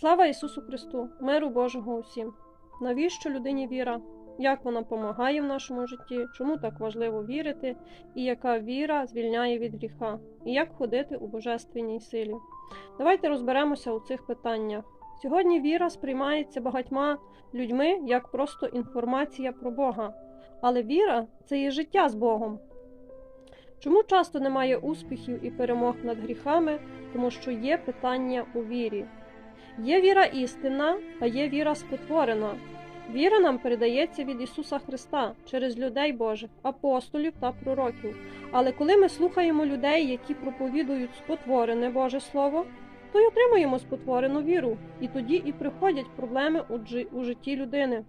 Слава Ісусу Христу, миру Божого усім! Навіщо людині віра? Як вона допомагає в нашому житті? Чому так важливо вірити? І яка віра звільняє від гріха? І як ходити у божественній силі? Давайте розберемося у цих питаннях. Сьогодні віра сприймається багатьма людьми як просто інформація про Бога. Але віра це є життя з Богом. Чому часто немає успіхів і перемог над гріхами? Тому що є питання у вірі. Є віра істинна, а є віра спотворена. Віра нам передається від Ісуса Христа через людей Божих, апостолів та пророків. Але коли ми слухаємо людей, які проповідують спотворене Боже Слово, то й отримуємо спотворену віру, і тоді і приходять проблеми у житті людини.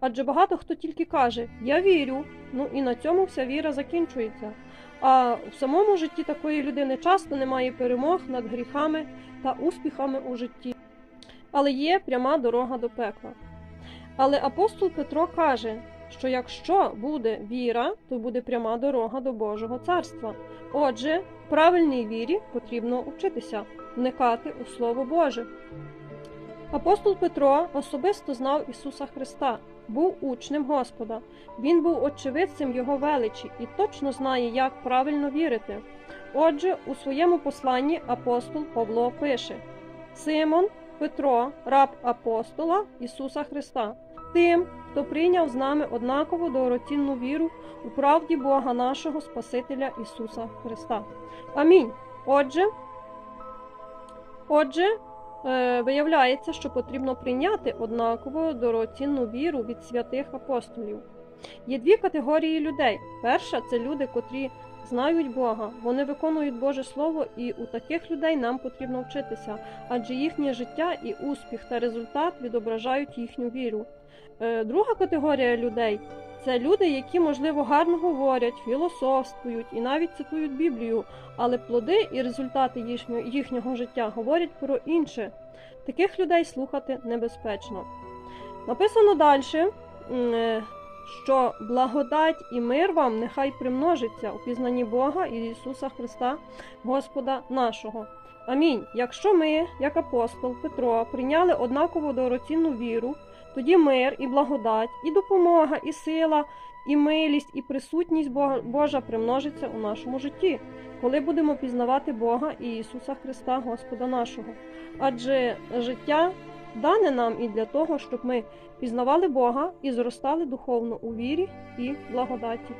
Адже багато хто тільки каже Я вірю, ну і на цьому вся віра закінчується. А в самому житті такої людини часто немає перемог над гріхами та успіхами у житті. Але є пряма дорога до пекла. Але апостол Петро каже, що якщо буде віра, то буде пряма дорога до Божого царства. Отже, правильній вірі потрібно вчитися, вникати у Слово Боже. Апостол Петро особисто знав Ісуса Христа, був учнем Господа. Він був очевидцем Його величі і точно знає, як правильно вірити. Отже, у своєму посланні апостол Павло пише: Симон, Петро, раб апостола Ісуса Христа, тим, хто прийняв з нами однакову дорогоцінну віру у правді Бога нашого Спасителя Ісуса Христа. Амінь. Отже, отже, е, виявляється, що потрібно прийняти однакову дорогоцінну віру від святих апостолів. Є дві категорії людей. Перша це люди, котрі знають Бога, вони виконують Боже Слово, і у таких людей нам потрібно вчитися, адже їхнє життя і успіх та результат відображають їхню віру. Е, Друга категорія людей це люди, які, можливо, гарно говорять, філософствують і навіть цитують Біблію, але плоди і результати їхнього, їхнього життя говорять про інше. Таких людей слухати небезпечно. Написано далі, що благодать і мир вам нехай примножиться у пізнанні Бога і Ісуса Христа, Господа нашого. Амінь. Якщо ми, як апостол Петро, прийняли однакову дорогоцінну віру, тоді мир і благодать, і допомога, і сила, і милість, і присутність Божа примножиться у нашому житті, коли будемо пізнавати Бога і Ісуса Христа, Господа нашого. Адже життя дане нам і для того, щоб ми пізнавали Бога і зростали духовно у вірі і благодаті.